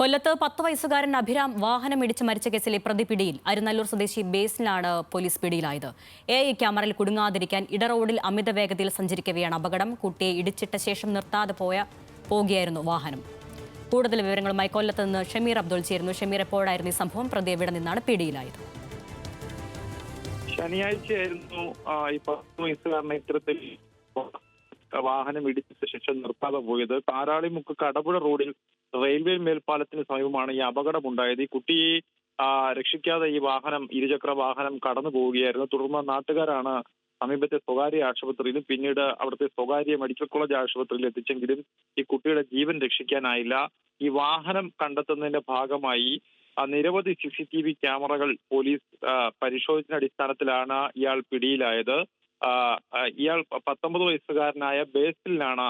കൊല്ലത്ത് പത്ത് വയസ്സുകാരൻ അഭിരാം വാഹനം ഇടിച്ച് മരിച്ച കേസിലെ പ്രതി പിടിയിൽ അരുനല്ലൂർ സ്വദേശി ബേസിലാണ് പോലീസ് പിടിയിലായത്. എ ഐ ക്യാമറയിൽ കുടുങ്ങാതിരിക്കാൻ ഇടറോഡിൽ അമിത വേഗതയിൽ സഞ്ചരിക്കവെയാണ് അപകടം. കുട്ടിയെ ഇടിച്ചിട്ട ശേഷം നിർത്താതെ പോയ പോകുകയായിരുന്നു വാഹനം. കൂടുതൽ വിവരങ്ങളുമായി കൊല്ലത്ത് നിന്ന് ഷമീർ അബ്ദുൾ ചേരുന്നു. ഷമീർ എപ്പോഴായിരുന്നു ഈ സംഭവം? പ്രതി എവിടെ നിന്നാണ് പിടിയിലായത്? ശനിയാഴ്ചയായിരുന്നു ഈ പത്ത് വയസ്സുകാരനെ ഇത്തരത്തിൽ വാഹനം ഇടിച്ച ശേഷം നിർത്താതെ പോയത്. താരാളിമുക്ക് കടപുഴ റോഡിൽ റെയിൽവേ മേൽപ്പാലത്തിന് സമീപമാണ് ഈ അപകടമുണ്ടായത്. ഈ കുട്ടിയെ രക്ഷിക്കാതെ ഈ വാഹനം ഇരുചക്ര വാഹനം കടന്നു പോവുകയായിരുന്നു. തുടർന്ന് നാട്ടുകാരാണ് സമീപത്തെ സ്വകാര്യ ആശുപത്രിയിലും പിന്നീട് അവിടുത്തെ സ്വകാര്യ മെഡിക്കൽ കോളേജ് ആശുപത്രിയിൽ എത്തിച്ചെങ്കിലും ഈ കുട്ടിയുടെ ജീവൻ രക്ഷിക്കാനായില്ല. ഈ വാഹനം കണ്ടെത്തുന്നതിന്റെ ഭാഗമായി നിരവധി സി സി ടി വി ക്യാമറകൾ പോലീസ് പരിശോധിച്ച അടിസ്ഥാനത്തിലാണ് ഇയാൾ പിടിയിലായത്. ഇയാൾ പത്തൊമ്പത് വയസ്സുകാരനായ ബേസിലാണ്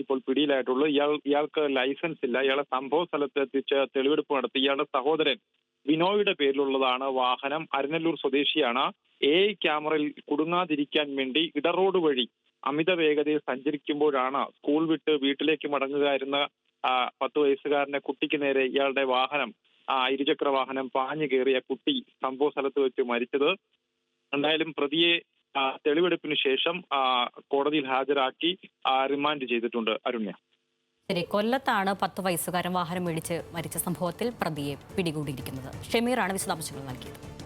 ഇപ്പോൾ പിടിയിലായിട്ടുള്ളൂ. ഇയാൾ ഇയാൾക്ക് ലൈസൻസ് ഇല്ല. ഇയാളെ സംഭവ സ്ഥലത്ത് എത്തിച്ച് തെളിവെടുപ്പ് നടത്തി. ഇയാളുടെ സഹോദരൻ ബിനോയുടെ പേരിലുള്ളതാണ് വാഹനം. അരനല്ലൂർ സ്വദേശിയാണ്. എ ക്യാമറയിൽ കുടുങ്ങാതിരിക്കാൻ വേണ്ടി ഇടറോഡ് വഴി അമിത വേഗതയിൽ സഞ്ചരിക്കുമ്പോഴാണ് സ്കൂൾ വിട്ട് വീട്ടിലേക്ക് മടങ്ങുകയായിരുന്ന എന്ന പത്ത് വയസ്സുകാരന്റെ കുട്ടിക്ക് നേരെ ഇയാളുടെ വാഹനം ഇരുചക്ര വാഹനം പാഞ്ഞു കയറിയ കുട്ടി സംഭവ സ്ഥലത്ത് വെച്ച് മരിച്ചത്. എന്തായാലും പ്രതിയെ തെളിവെടുപ്പിന് ശേഷം കോടതിയിൽ ഹാജരാക്കി റിമാൻഡ് ചെയ്തിട്ടുണ്ട് അരുണ്യ. ശരി കൊല്ലത്താണ് പത്ത് വയസ്സുകാരൻ വാഹനം ഇടിച്ച് മരിച്ച സംഭവത്തിൽ പ്രതിയെ പിടികൂടിയിരിക്കുന്നത്. ഷമീറാണ് വിശദാംശങ്ങൾ നൽകിയത്.